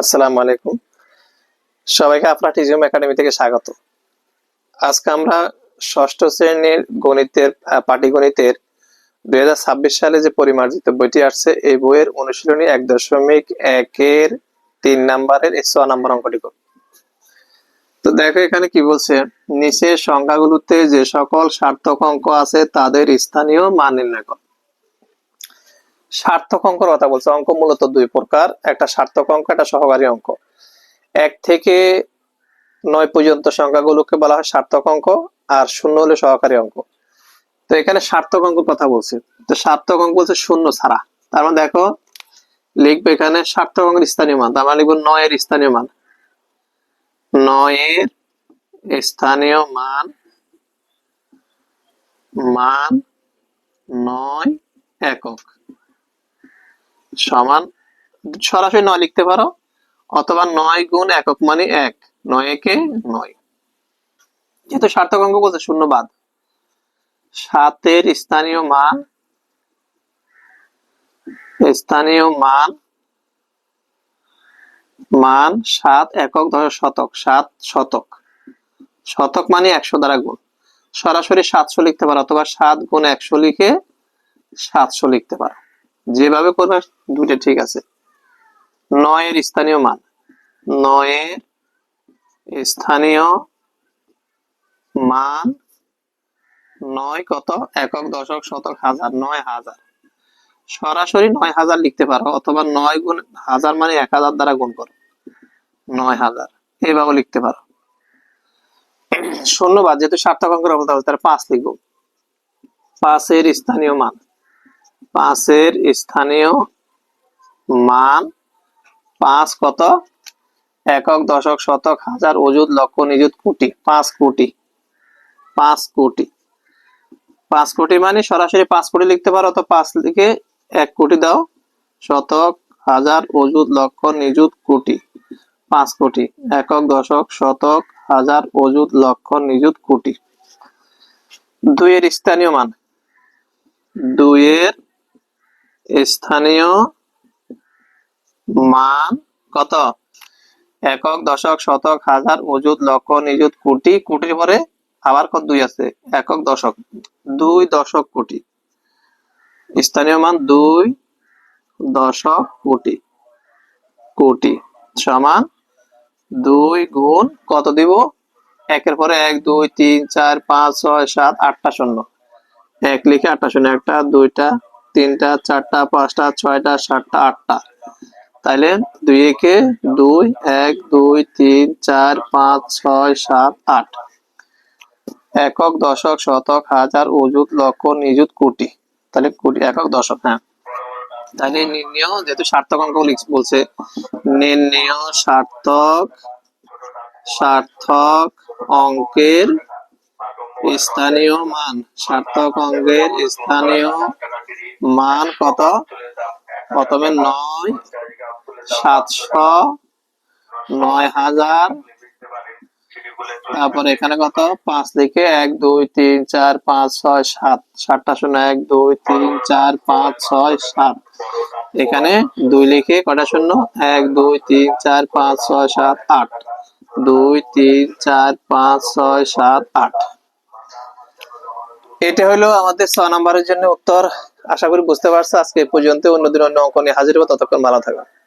আসসালামু আলাইকুম। সবাইকে আপনার টিজিএম একাডেমি থেকে স্বাগত। আজকে আমরা ষষ্ঠ শ্রেণির গণিতের পাটিগণিতের দুই হাজার ছাব্বিশ সালে যে পরিমার্জিত বইটি আসছে, এই বইয়ের অনুশীলনী এক দশমিক একের তিন নাম্বারের ছ নাম্বার অঙ্কটি করব। তো দেখো এখানে কি বলছে, নিচের সংখ্যাগুলোতে যে সকল সার্থক অঙ্ক আছে, তাদের স্থানীয় মান নির্ণয় করো। সার্থক অঙ্কের কথা বলছে। অঙ্ক মূলত দুই প্রকার, একটা সার্থক অঙ্ক, একটা সহকারী অঙ্ক। এক থেকে নয় পর্যন্ত সংখ্যাগুলোকে বলা হয় সার্থক অঙ্ক, আর শূন্য হলে সহকারী অঙ্ক। তো এখানে সার্থক অঙ্ক কথা বলছে। তো সার্থক অঙ্ক বলছে শূন্য ছাড়া। তার মানে দেখো, লিখবে এখানে সার্থক অঙ্কের স্থানীয় মান। তার মানে লিখব নয়ের স্থানীয় মান। নয়ের স্থানীয় মান মান নয় একক। সমান সরাসরি নয় লিখতে পারো, অথবা নয় গুণ একক মানে এক, নয় একে নয়। যেহেতু সার্থক অঙ্ক বলছে, শূন্য বাদ। সাতের স্থানীয় মান স্থানীয় মান মান সাত একক দশ শতক, সাত শতক। শতক মানে একশো দ্বারা গুণ। সরাসরি সাতশো লিখতে পারো, অথবা সাত গুণ একশো লিখে সাতশো লিখতে পারো। যেভাবে করবে, দুইটা ঠিক আছে। নয়ের স্থানীয় মান। নয়ের স্থানীয় মান নয় কত? একক দশক শতক হাজার, নয় হাজার। সরাসরি নয় হাজার লিখতে পারো, অথবা নয় গুণ হাজার মানে এক হাজার দ্বারা গুণ করো। নয় হাজার, এইভাবে লিখতে পারো। শূন্যবাদ যেহেতু সার্থক অঙ্কের হবে তাহলে পাঁচ লিখব। পাঁচের স্থানীয় মান। পাঁচের স্থানীয় মান পাঁচ কত? একক, দশক, শতক, হাজার, অযুত, লক্ষ, নিযুত, কোটি। পাঁচ কোটি। পাঁচ কোটি। পাঁচ কোটি মানে সরাসরি পাঁচ কোটি লিখতে পারো, তো পাঁচ লিখে এক কোটি দাও। শতক, হাজার, অযুত, লক্ষ, নিযুত, কোটি। পাঁচ কোটি। একক, দশক, শতক, হাজার, অযুত, লক্ষ, নিযুত, কোটি। দুইয়ের স্থানীয় মান। দুইয়ের স্থানীয় মান কত? একক, দশক, শতক, হাজার, অযুত, লক্ষ, নিযুত, কোটি। কোটির পরে আবার কত দুই আছে? একক, দশক। দুই দশক কোটি। স্থানীয় মান দুই দশক কোটি। কোটি সমান দুই গুণ কত দিব? একের পরে এক, দুই, তিন, চার, পাঁচ, ছয়, সাত, আটটা শূন্য। এক লিখে আটটা শূন্য। একটা, দুইটা তিনটা, চারটা, পাঁচটা, ছয়টা, সাতটা, আটটা। তাইলে দুই একে দুই, এক, দুই, তিন, চার, পাঁচ, ছয়, সাত, আট। একক, দশক, শতক, হাজার অযুত লক্ষ, নিযুত, কোটি। তাহলে কোটি, একক, দশক হ্যাঁ। তাহলে নির্ণয়, যেহেতু সার্থক অঙ্ক বলছে, নির্ণয় সার্থক সার্থক অঙ্কের স্থানীয় মান। সার্থক অঙ্কের স্থানীয় মান কত? প্রথমে নয়, সাতশো নয় হাজার। তারপর এখানে কত? পাঁচ লিখে এক, দুই, তিন, চার, পাঁচ, ছয়, সাত। সাতটা শূন্য, এক, দুই, তিন, চার, পাঁচ, ছয়, সাত। এখানে দুই লিখে কটা শূন্য? এক, দুই, তিন, চার, পাঁচ, ছয়, সাত, আট। দুই, তিন, চার, পাঁচ, ছয়, সাত, আট। এটা হলো আমাদের ছয় নম্বরের জন্য উত্তর। আশা করি বুঝতে পারছ। আজকে পর্যন্ত অন্যদিন অন্য অঙ্কনে হাজির হব। ততক্ষণ ভালো থাকবে